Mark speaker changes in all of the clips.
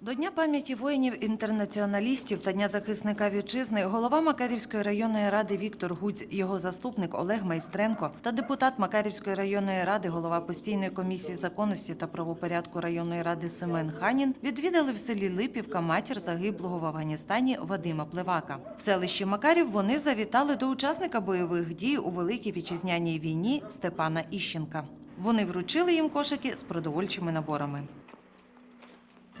Speaker 1: До Дня пам'яті воїнів-інтернаціоналістів та Дня захисника вітчизни голова Макарівської районної ради Віктор Гуць, його заступник Олег Майстренко та депутат Макарівської районної ради, голова постійної комісії законності та правопорядку районної ради Семен Ханін відвідали в селі Липівка матір загиблого в Афганістані Вадима Плевака. В селищі Макарів вони завітали до учасника бойових дій у Великій вітчизняній війні Степана Іщенка. Вони вручили їм кошики з продовольчими наборами.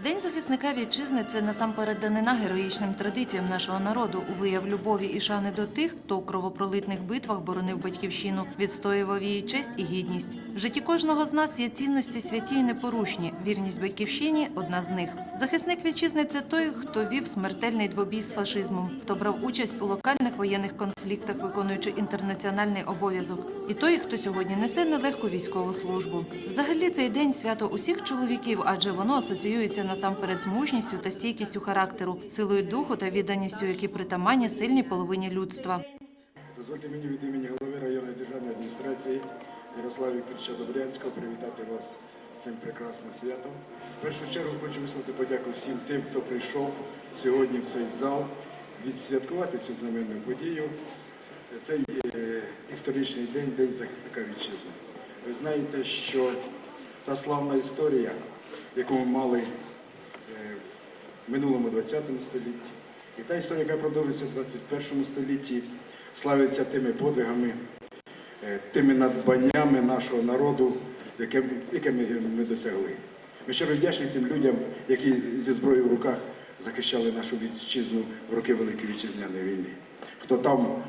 Speaker 1: День захисника вітчизни це насамперед данина героїчним традиціям нашого народу у вияв любові і шани до тих, хто у кровопролитних битвах боронив батьківщину, відстоював її честь і гідність. В житті кожного з нас є цінності святі і непорушні. Вірність батьківщині одна з них. Захисник вітчизни це той, хто вів смертельний двобій з фашизмом, хто брав участь у локальних воєнних конфліктах, виконуючи інтернаціональний обов'язок, і той, хто сьогодні несе нелегку військову службу. Взагалі цей день свято усіх чоловіків, адже воно асоціюється насамперед з мужністю та стійкістю характеру, силою духу та відданістю, які притаманні сильній половині людства.
Speaker 2: Дозвольте мені від імені голови районної державної адміністрації Ярослава Вікторовича Добрянського привітати вас з цим прекрасним святом. В першу чергу хочу висловити подяку всім тим, хто прийшов сьогодні в цей зал відсвяткувати цю знаменну подію. Цей е, історичний день, День захисника вітчизни. Ви знаєте, що та славна історія, яку ми мали минулому 20 столітті, і та історія, яка продовжується в 21 столітті, славиться тими подвигами, е, тими надбаннями нашого народу, яке ми, ми досягли. Ми щиро вдячні тим людям, які зі зброєю в руках захищали нашу вітчизну в роки Великої Вітчизняної війни. Хто там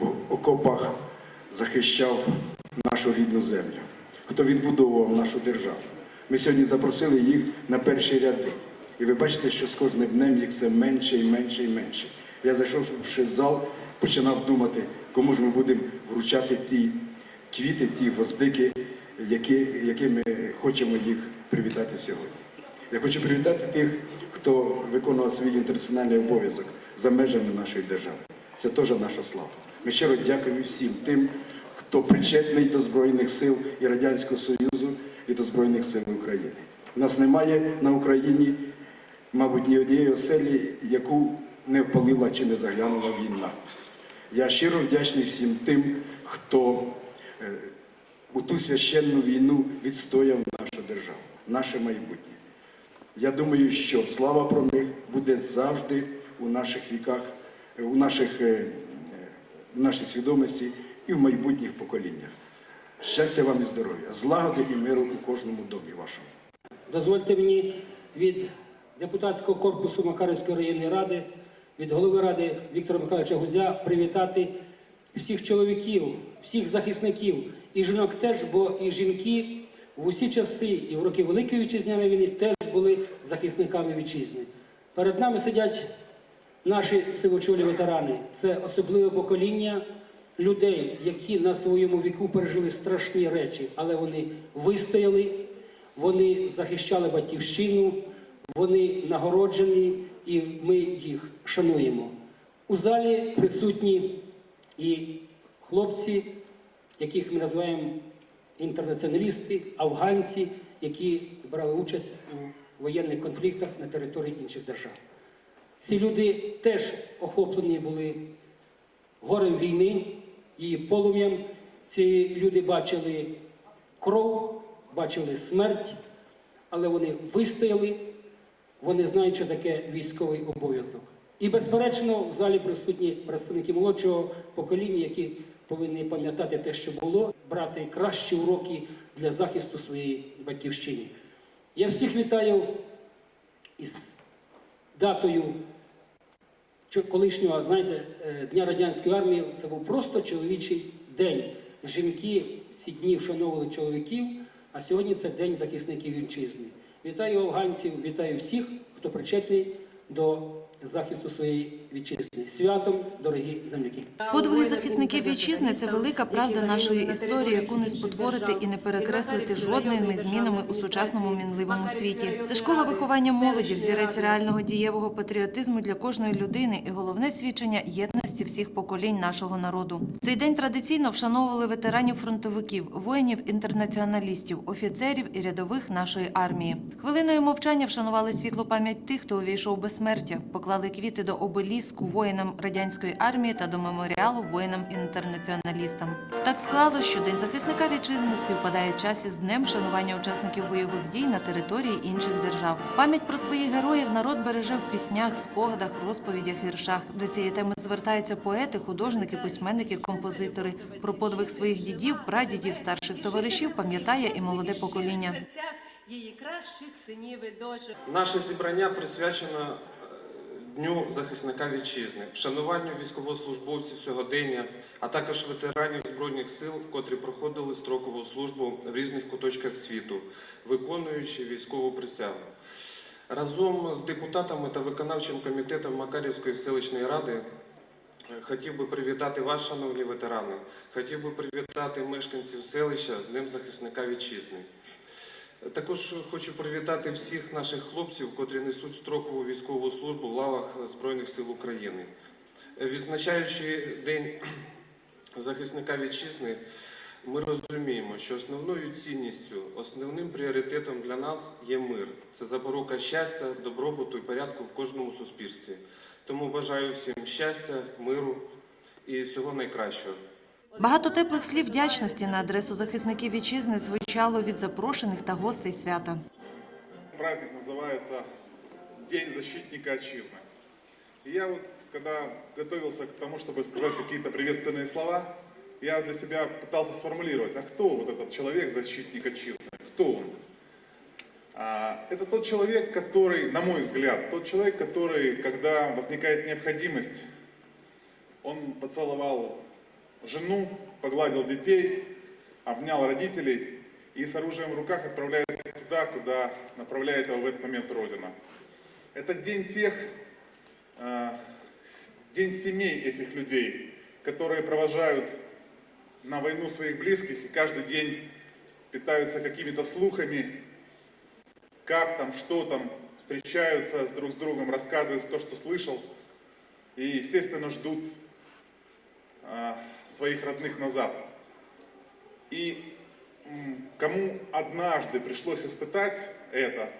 Speaker 2: в окопах захищав нашу рідну землю, хто відбудовував нашу державу. Ми сьогодні запросили їх на перші ряди. І ви бачите, що з кожним днем їх все менше і менше і менше. Я зайшовши в зал, починав думати, кому ж ми будемо вручати ті квіти, ті гвоздики, які, якими хочемо їх привітати сьогодні. Я хочу привітати тих, хто виконував свій інтернаціональний обов'язок за межами нашої держави. Це теж наша слава. Ми щиро дякуємо всім тим, хто причетний до Збройних сил і Радянського Союзу, і до Збройних сил України. У нас немає на Україні, мабуть, ні однієї оселі, яку не впалила чи не заглянула війна. Я щиро вдячний всім тим, хто е, у ту священну війну відстояв нашу державу, наше майбутнє. Я думаю, що слава про них буде завжди у наших віках, е, у наших, е, е, нашій свідомості і в майбутніх поколіннях. Щастя вам і здоров'я, злагоди і миру у кожному домі вашому.
Speaker 3: Дозвольте мені від депутатського корпусу Макарівської районної ради, від голови ради Віктора Михайловича Гузя привітати всіх чоловіків, всіх захисників і жінок теж, бо і жінки в усі часи і в роки Великої вітчизняної війни теж були захисниками вітчизни. Перед нами сидять наші сивочолі ветерани. Це особливе покоління людей, які на своєму віку пережили страшні речі, але вони вистояли, вони захищали батьківщину, вони нагороджені, і ми їх шануємо. У залі присутні і хлопці, яких ми називаємо інтернаціоналісти, афганці, які брали участь у воєнних конфліктах на території інших держав. Ці люди теж охоплені були горем війни, її полум'ям. Ці люди бачили кров, бачили смерть, але вони вистояли, вони знають, що таке військовий обов'язок. І, безперечно, в залі присутні представники молодшого покоління, які повинні пам'ятати те, що було, брати кращі уроки для захисту своєї батьківщини. Я всіх вітаю із датою колишнього, знаєте, е, Дня радянської армії. Це був просто чоловічий день. Жінки ці дні вшановували чоловіків, а сьогодні це День захисників вітчизни. Вітаю афганців, вітаю всіх, хто причетний до захисту своєї вітчизни. Святом, дорогі земляки!
Speaker 1: Подвиги захисників вітчизни це велика правда нашої історії, яку не спотворити і не перекреслити жодними змінами у сучасному мінливому світі. Це школа виховання молоді, взірець реального дієвого патріотизму для кожної людини і головне свідчення єдності всіх поколінь нашого народу. Цей день традиційно вшановували ветеранів фронтовиків, воїнів-інтернаціоналістів, офіцерів і рядових нашої армії. Хвилиною мовчання вшанували світлу пам'ять тих, хто увійшов безсмертя, поклали квіти до обеліску воїнам радянської армії та до меморіалу воїнам-інтернаціоналістам. Так склалось, що День захисника вітчизни співпадає в часі з днем вшанування учасників бойових дій на території інших держав. Пам'ять про своїх героїв народ береже в піснях, спогадах, розповідях, віршах. До цієї теми звертаються поети, художники, письменники, композитори. Про подвиг своїх дідів, прадідів, старших товаришів пам'ятає і молоде покоління.
Speaker 4: її кращих синів і дочок.
Speaker 5: Наше зібрання присвячено Дню захисника вітчизни, вшануванню військовослужбовців сьогодення, а також ветеранів збройних сил, котрі проходили строкову службу в різних куточках світу, виконуючи військову присягу. Разом з депутатами та виконавчим комітетом Макарівської селищної ради е, хотів би привітати вас, шановні ветерани, хотів би привітати мешканців селища з Днем захисника вітчизни. Також хочу привітати всіх наших хлопців, котрі несуть строкову військову службу в лавах Збройних сил України. Відзначаючи День захисника вітчизни, ми розуміємо, що основною цінністю, основним пріоритетом для нас є мир. Це запорука щастя, добробуту і порядку в кожному суспільстві. Тому бажаю всім щастя, миру і всього найкращого.
Speaker 1: Багато теплих слів вдячності на адресу захисників вітчизни звучало від запрошених та гостей свята.
Speaker 6: Праздник называется День защитника отчизны. И я вот, когда готовился к тому, чтобы сказать какие-то приветственные слова, я для себя пытался сформулировать, а кто вот этот человек, защитник отчизны? Кто он? А, Это тот человек, который, на мой взгляд, тот человек, который, когда возникает необходимость, он поцеловал жену, погладил детей, обнял родителей и с оружием в руках отправляется туда, куда направляет его в этот момент Родина. Это день тех, э, день семей этих людей, которые провожают на войну своих близких и каждый день питаются какими-то слухами, как там, что там, встречаются с друг с другом, рассказывают то, что слышал, и, естественно, ждут э, своих родных назад. И кому однажды пришлось испытать это,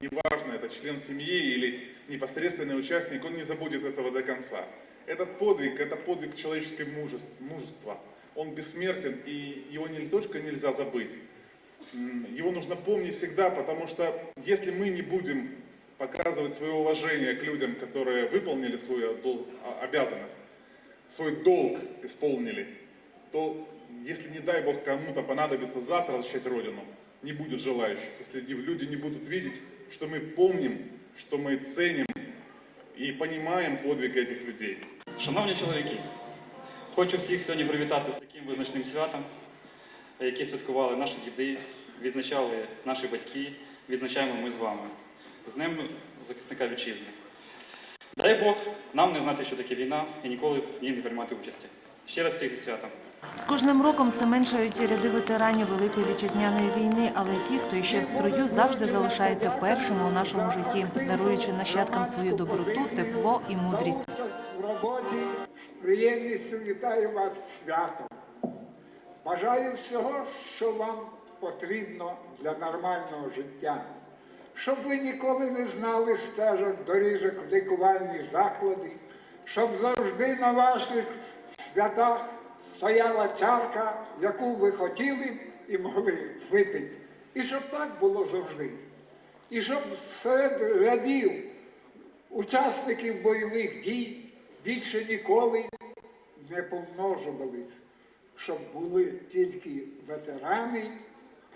Speaker 6: неважно, это член семьи или непосредственный участник, он не забудет этого до конца. Этот подвиг, это подвиг человеческого мужес- мужества. Он бессмертен, и его не только нельзя забыть, его нужно помнить всегда, потому что если мы не будем показывать свое уважение к людям, которые выполнили свою а- обязанность, свой долг исполнили, то если, не дай Бог, кому-то понадобится завтра защищать Родину, не будет желающих. Если не- люди не будут видеть, что мы помним, что мы ценим и понимаем подвиг этих людей.
Speaker 7: Шановні чоловіки, хочу всіх сьогодні привітати з таким визначним святом, яке святкували наші діди, відзначали наші батьки, відзначаємо ми з вами. З Днем захисника вітчизни. Дай Бог нам не знати, що таке війна і ніколи в ній не приймати участі. Ще раз всіх зі святом.
Speaker 1: З кожним роком все меншають ряди ветеранів Великої вітчизняної війни, але ті, хто іще в строю, завжди залишаються першими у нашому житті, даруючи нащадкам свою доброту, тепло і мудрість.
Speaker 8: в роботі з приємністю вітаю вас святом. Бажаю всього, що вам потрібно для нормального життя. Щоб ви ніколи не знали стежок, доріжок в лікувальні заклади, щоб завжди на ваших святах стояла чарка, яку ви хотіли і могли випити. І щоб так було завжди. І щоб серед рядів учасників бойових дій більше ніколи не помножувались, щоб були тільки ветерани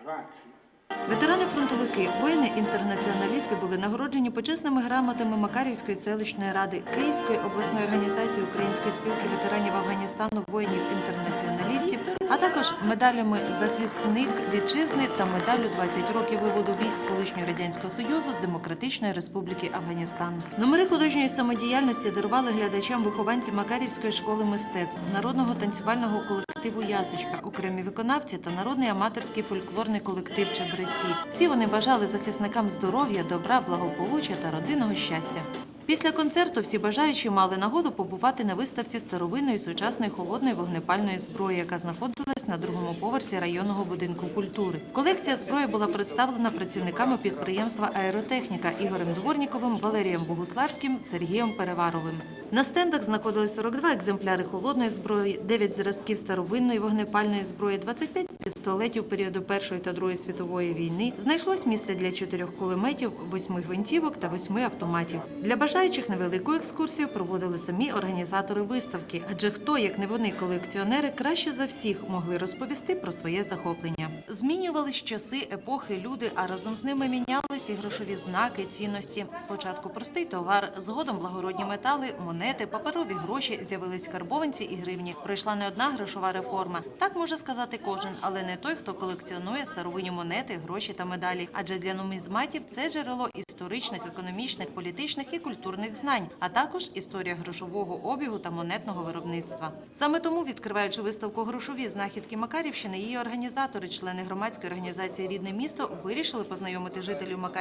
Speaker 8: грації.
Speaker 1: Ветерани-фронтовики, воїни-інтернаціоналісти були нагороджені почесними грамотами Макарівської селищної ради, Київської обласної організації Української спілки ветеранів Афганістану воїнів-інтернаціоналістів, а також медалями Захисник вітчизни та медаллю 20 років виводу військ колишнього радянського союзу з Демократичної Республіки Афганістан. Номери художньої самодіяльності дарували глядачам вихованці Макарівської школи мистецтв, народного танцювального колективу Ясочка, окремі виконавці та народний аматорський фольклорний колектив Чебреці. Всі вони бажали захисникам здоров'я, добра, благополуччя та родинного щастя. Після концерту всі бажаючі мали нагоду побувати на виставці старовинної сучасної холодної вогнепальної зброї, яка знаходилась на другому поверсі районного будинку культури. Колекція зброї була представлена працівниками підприємства Аеротехніка Ігорем Дворніковим, Валерієм Богуславським, Сергієм Переваровим. На стендах знаходились 42 екземпляри холодної зброї, 9 зразків старовинної вогнепальної зброї, 25 пістолетів періоду Першої та Другої світової війни. Знайшлось місце для чотирьох кулеметів, восьми гвинтівок та восьми автоматів. Для бажаючих невелику екскурсію проводили самі організатори виставки, адже хто, як не вони, колекціонери, краще за всіх могли розповісти про своє захоплення. Змінювались часи, епохи, люди, а разом з ними мінялись і грошові знаки, цінності. Спочатку простий товар, згодом благородні метали, монети, паперові гроші, з'явились карбованці і гривні. Пройшла не одна грошова реформа. Так може сказати кожен, але не той, хто колекціонує старовинні монети, гроші та медалі. Адже для нумізматів це джерело історичних, економічних, політичних і культурних знань, а також історія грошового обігу та монетного виробництва. Саме тому, відкриваючи виставку грошові знахідки Макарівщини, її організатори, члени громадської організації Рідне місто, вирішили познайомити жителів Макарівщини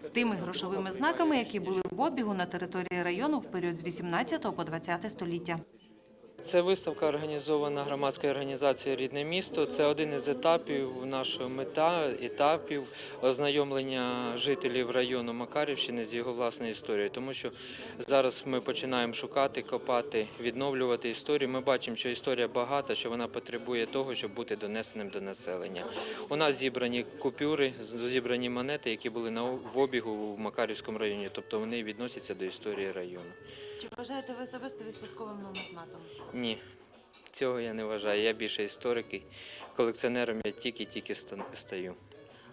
Speaker 1: з тими грошовими знаками, які були в обігу на території району в період з 18 по 20 століття.
Speaker 9: Це виставка організована громадською організацією Рідне місто. Це один із етапів нашої мета, етапів ознайомлення жителів району Макарівщини з його власною історією. Тому що зараз ми починаємо шукати, копати, відновлювати історію. Ми бачимо, що історія багата, що вона потребує того, щоб бути донесеним до населення. У нас зібрані купюри, зібрані монети, які були в обігу в Макарівському районі, тобто вони відносяться до історії району.
Speaker 1: Чи вважаєте ви себе стовідсотковим нумізматом?
Speaker 9: Ні, цього я не вважаю. Я більше історик і колекціонером я тільки-тільки ста- стаю.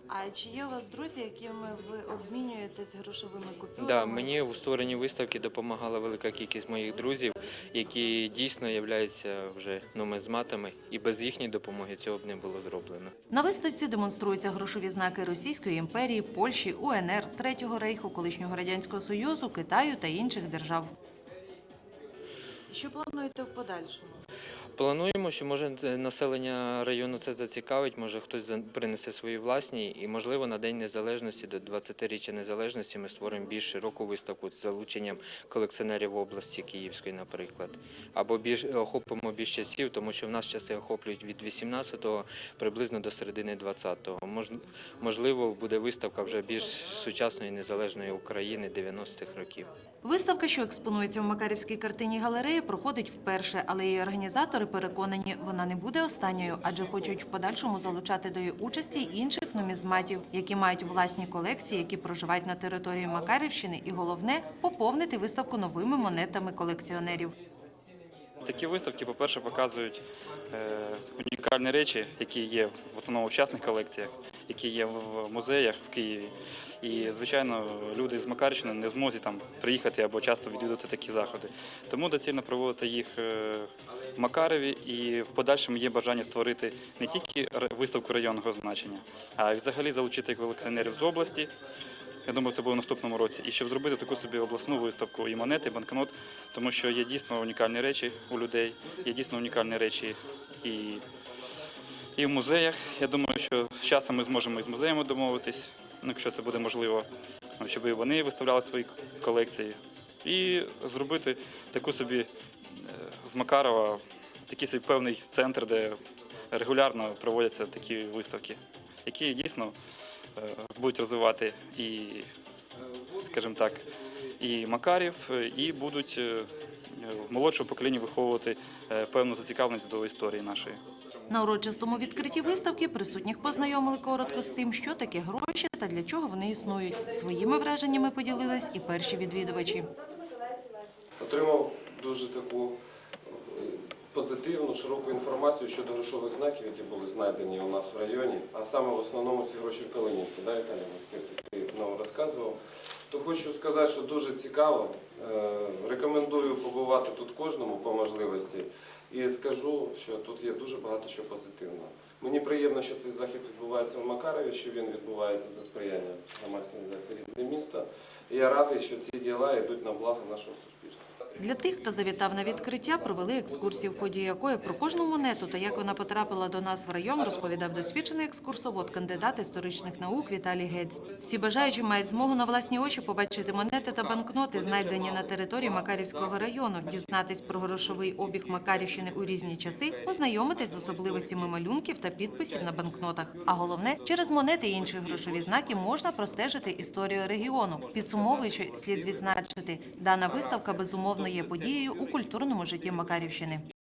Speaker 1: А чи є у вас друзі, якими ви обмінюєтесь грошовими купюрами?
Speaker 9: Да, мені у створенні виставки допомагала велика кількість моїх друзів, які дійсно являються вже нумизматами, і без їхньої допомоги цього б не було зроблено.
Speaker 1: На виставці демонструються грошові знаки Російської імперії, Польщі, УНР, Третього рейху, колишнього радянського союзу, Китаю та інших держав. Що плануєте в подальшому?
Speaker 9: Плануємо, що може населення району це зацікавить, може хтось принесе свої власні, і можливо на День Незалежності до 20-річчя незалежності ми створимо більш широку виставку з залученням колекціонерів області Київської, наприклад. Або більш охопимо більш часів, тому що в нас часи охоплюють від 18-го приблизно до середини 20-го. Мож- Можливо, буде виставка вже більш сучасної незалежної України 90-х років.
Speaker 1: Виставка, що експонується в Макарівській картині галереї, проходить вперше, але її організатори переконані, вона не буде останньою, адже хочуть в подальшому залучати до її участі інших нумізматів, які мають власні колекції, які проживають на території Макарівщини, і головне поповнити виставку новими монетами колекціонерів.
Speaker 7: Такі виставки, по-перше, показують е, унікальні речі, які є в основному в частних колекціях, які є в музеях в Києві. І, звичайно, люди з Макарівщини не змозі там приїхати або часто відвідувати такі заходи. Тому доцільно проводити їх е, в Макарові і в подальшому є бажання створити не тільки виставку районного значення, а й взагалі залучити колекціонерів з області. Я думаю, це буде в наступному році. І щоб зробити таку собі обласну виставку і монети, і банкнот, тому що є дійсно унікальні речі у людей, є дійсно унікальні речі і, і в музеях. Я думаю, що з часом ми зможемо і з музеями домовитись, ну, якщо це буде можливо, ну, щоб і вони виставляли свої колекції. І зробити таку собі е, з Макарова такий собі певний центр, де регулярно проводяться такі виставки, які дійсно е, будуть розвивати і, скажімо так, і Макарів, і будуть е, в молодшому поколінні виховувати певну зацікавленість до історії нашої.
Speaker 1: На урочистому відкритті виставки присутніх познайомили коротко з тим, що таке гроші та для чого вони існують. Своїми враженнями поділились і перші відвідувачі.
Speaker 5: Отримав дуже таку е, позитивну, широку інформацію щодо грошових знаків, які були знайдені у нас в районі, а саме в основному ці гроші в Калинівці, да, Віталій ти нам розказував. То хочу сказати, що дуже цікаво. Е, Рекомендую побувати тут кожному по можливості. І скажу, що тут є дуже багато що позитивного. Мені приємно, що цей захід відбувається в Макарові, що він відбувається за сприяння громадської організації рідне міста. І я радий, що ці діла йдуть на благо нашого суспільства.
Speaker 1: Для тих, хто завітав на відкриття, провели екскурсію, в ході якої про кожну монету та як вона потрапила до нас в район, розповідав досвідчений екскурсовод, кандидат історичних наук Віталій Гець. Всі бажаючі мають змогу на власні очі побачити монети та банкноти, знайдені на території Макарівського району, дізнатись про грошовий обіг Макарівщини у різні часи, ознайомитись з особливостями малюнків та підписів на банкнотах. А головне, через монети і інші грошові знаки можна простежити історію регіону. Підсумовуючи, слід відзначити, дана виставка безумовно є подією у культурному житті Макарівщини.